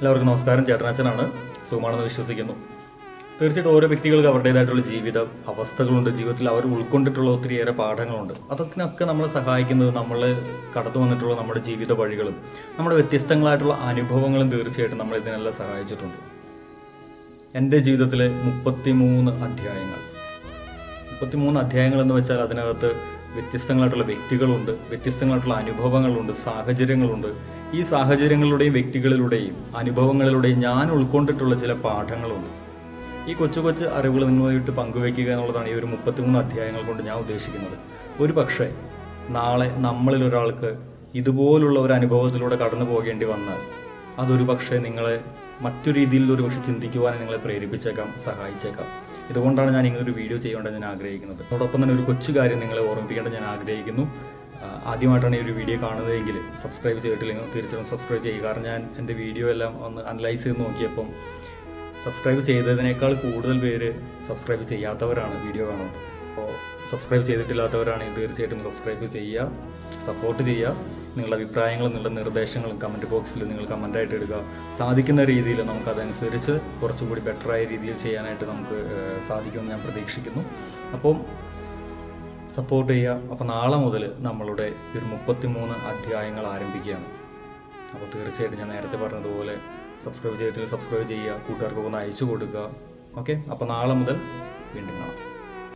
എല്ലാവർക്കും നമസ്കാരം. ചേട്ടനാച്ചനാണ്. സുഖമാണെന്ന് വിശ്വസിക്കുന്നു. തീർച്ചയായിട്ടും ഓരോ വ്യക്തികൾക്ക് അവരുടേതായിട്ടുള്ള ജീവിത അവസ്ഥകളുണ്ട്. ജീവിതത്തിൽ അവർ ഉൾക്കൊണ്ടിട്ടുള്ള ഒത്തിരിയേറെ പാഠങ്ങളുണ്ട്. അതൊക്കെ നമ്മളെ സഹായിക്കുന്നത് നമ്മൾ കടന്നു വന്നിട്ടുള്ള നമ്മുടെ ജീവിത വഴികളും നമ്മുടെ വ്യത്യസ്തങ്ങളായിട്ടുള്ള അനുഭവങ്ങളും തീർച്ചയായിട്ടും നമ്മൾ ഇതിനെല്ലാം സഹായിച്ചിട്ടുണ്ട്. എന്റെ ജീവിതത്തിലെ മുപ്പത്തിമൂന്ന് അധ്യായങ്ങൾ. മുപ്പത്തിമൂന്ന് അധ്യായങ്ങൾ എന്ന് വെച്ചാൽ അതിനകത്ത് വ്യത്യസ്തങ്ങളായിട്ടുള്ള വ്യക്തികളുണ്ട് വ്യത്യസ്തങ്ങളായിട്ടുള്ള അനുഭവങ്ങളുണ്ട് സാഹചര്യങ്ങളുണ്ട്. ഈ സാഹചര്യങ്ങളുടെയും വ്യക്തികളിലൂടെയും അനുഭവങ്ങളിലൂടെയും ഞാൻ ഉൾക്കൊണ്ടിട്ടുള്ള ചില പാഠങ്ങളുണ്ട്. ഈ കൊച്ചു കൊച്ചു അറിവുകൾ നിങ്ങളുമായിട്ട് പങ്കുവയ്ക്കുക എന്നുള്ളതാണ് ഈ ഒരു മുപ്പത്തിമൂന്ന് അധ്യായങ്ങൾ കൊണ്ട് ഞാൻ ഉദ്ദേശിക്കുന്നത്. ഒരു പക്ഷേ നാളെ നമ്മളിൽ ഒരാൾക്ക് ഇതുപോലുള്ള ഒരു അനുഭവത്തിലൂടെ കടന്നു പോകേണ്ടി വന്നാൽ അതൊരു പക്ഷേ നിങ്ങളെ മറ്റു രീതിയിൽ ഒരു പക്ഷേ ചിന്തിക്കുവാൻ നിങ്ങളെ പ്രേരിപ്പിച്ചേക്കാം സഹായിച്ചേക്കാം. ഇതുകൊണ്ടാണ് ഞാൻ ഇങ്ങനൊരു വീഡിയോ ചെയ്യേണ്ടത് ഞാൻ ആഗ്രഹിക്കുന്നത്. അതോടൊപ്പം തന്നെ ഒരു കൊച്ചു കാര്യം നിങ്ങളെ ഓർമ്മിപ്പിക്കേണ്ടത് ഞാൻ ആഗ്രഹിക്കുന്നു. ആദ്യമായിട്ടാണ് ഈ ഒരു വീഡിയോ കാണുന്നതെങ്കിൽ സബ്സ്ക്രൈബ് ചെയ്തിട്ടില്ലെങ്കിൽ തീർച്ചയായും സബ്സ്ക്രൈബ് ചെയ്യുക. കാരണം ഞാൻ എന്റെ വീഡിയോ എല്ലാം ഒന്ന് അനലൈസ് ചെയ്ത് നോക്കിയപ്പം സബ്സ്ക്രൈബ് ചെയ്തതിനേക്കാൾ കൂടുതൽ പേര് സബ്സ്ക്രൈബ് ചെയ്യാത്തവരാണ് വീഡിയോ കാണുന്നത്. അപ്പോൾ സബ്സ്ക്രൈബ് ചെയ്തിട്ടില്ലാത്തവരാണെങ്കിൽ തീർച്ചയായിട്ടും സബ്സ്ക്രൈബ് ചെയ്യുക സപ്പോർട്ട് ചെയ്യുക. നിങ്ങളുടെ അഭിപ്രായങ്ങളും നിങ്ങളുടെ നിർദ്ദേശങ്ങളും കമന്റ് ബോക്സിൽ നിങ്ങൾ കമന്റായിട്ട് ഇടുക. സാധിക്കുന്ന രീതിയിൽ നമുക്ക് അതനുസരിച്ച് കുറച്ചുകൂടി ബെറ്ററായ രീതിയിൽ ചെയ്യാനായിട്ട് നമുക്ക് സാധിക്കുമെന്ന് ഞാൻ പ്രതീക്ഷിക്കുന്നു. അപ്പം സപ്പോർട്ട് ചെയ്യുക. അപ്പോൾ നാളെ മുതൽ നമ്മളുടെ ഒരു മുപ്പത്തിമൂന്ന് അധ്യായങ്ങൾ ആരംഭിക്കുകയാണ്. അപ്പോൾ തീർച്ചയായിട്ടും ഞാൻ നേരത്തെ പറഞ്ഞതുപോലെ സബ്സ്ക്രൈബ് ചെയ്തിട്ട് സബ്സ്ക്രൈബ് ചെയ്യുക. കൂട്ടുകാർക്ക് ഒന്ന് അയച്ചു കൊടുക്കുക. ഓക്കെ അപ്പോൾ നാളെ മുതൽ വീണ്ടും കാണാം.